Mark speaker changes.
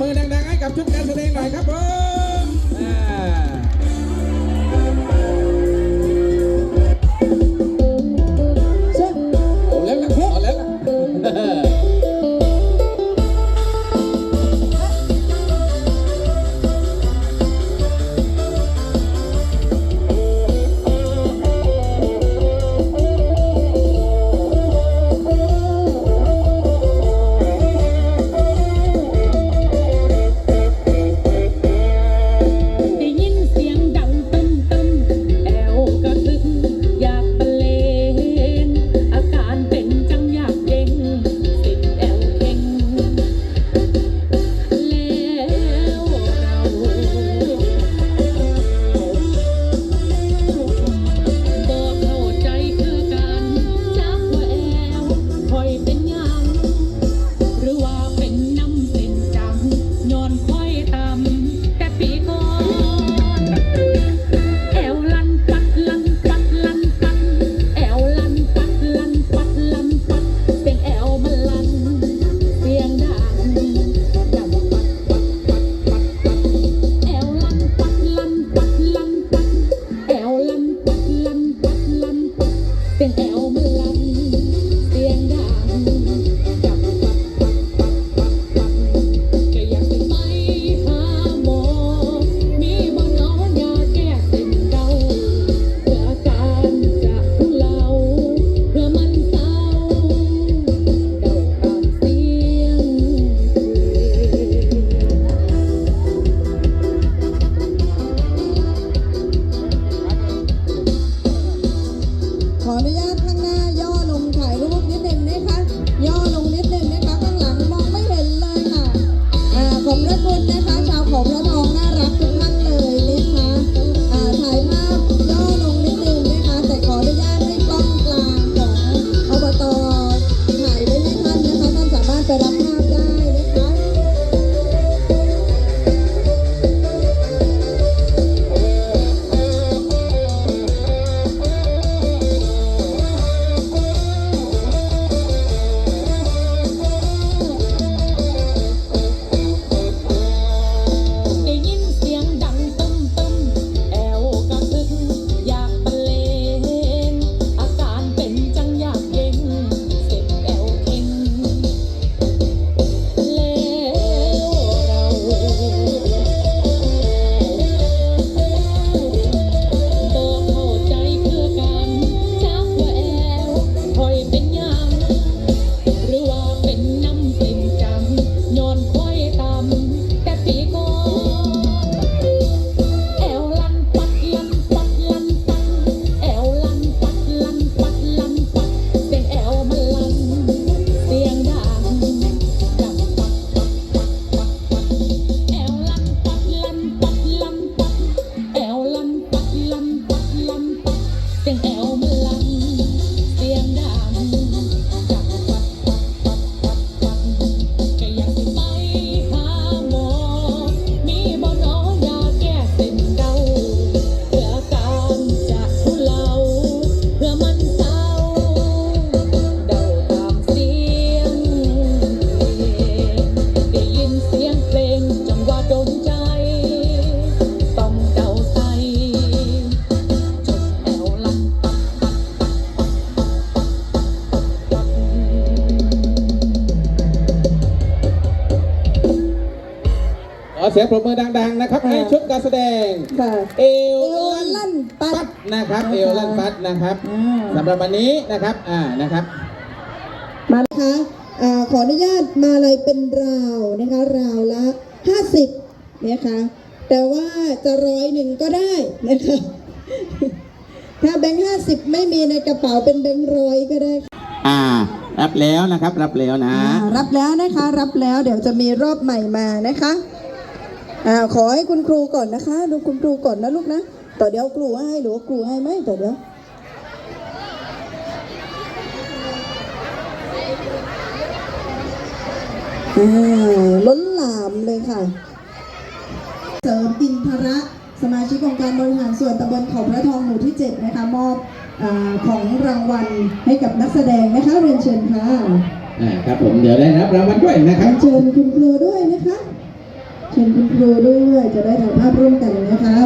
Speaker 1: มือดังๆให้กับชุดการแสดงหน่อยครับผม ออ
Speaker 2: นุ
Speaker 3: ญาตข้างหน้าย่อลงถ่ายรูปนิดนึงนะคะย่อลงนิดนึงนะคะข้างหลังมองไม่เห็นเลยค่ะอ่าขอบพระคุณนะ ขอเสี
Speaker 2: ยงปรบมือดัง
Speaker 1: ๆ นะครับ ให้ชุดการแสดง
Speaker 3: ค่ะ
Speaker 1: เอว
Speaker 3: เอวลั่นปัด
Speaker 1: ปัดนะครับ เอวลั่นปัดนะครับ
Speaker 3: อ่า
Speaker 1: สำหรับวันนี้นะครับ อ่านะครับ
Speaker 3: มานะคะอาขออนุญาตมาเลยเป็นราวนะคะ ราวละ 50นะคะ แต่ว่าจะร้อยหนึ่งก็ได้นะคะ ถ้าแบงค์ห้าสิบไม่มีในกระเป๋าเป็นแบงค์ร้อยก็ได้ค่ะ
Speaker 1: อ่า รับแล้วนะครับ รับแล้วนะ
Speaker 3: อ่ารับแล้วนะคะ รับแล้วเดี๋ยวจะมีรอบใหม่มานะคะ อ่าขอให้คุณครูก่อนนะคะ ดูคุณครูก่อนนะลูกนะต่อเดี๋ยวครูให้หรือว่าครูให้ไหมต่อเดี๋ยวอ่าล้นหลามเลยค่ะ เสริมอินทระสมาชิกองค์การบริหารส่วนตำบลเขาพระทองหมู่ที่ 7 นะคะ มอบอาของรางวัลให้กับนักแสดงนะคะเรียนเชิญค่ะ
Speaker 1: อ่าครับผมเดี๋ยวได้รับรางวัลด้วยนะครับ
Speaker 3: เรียนเชิญคุณครูด้วยนะคะ เชิญคุณครูด้วยจะได้ถ่ายภาพร่วมกันนะคะ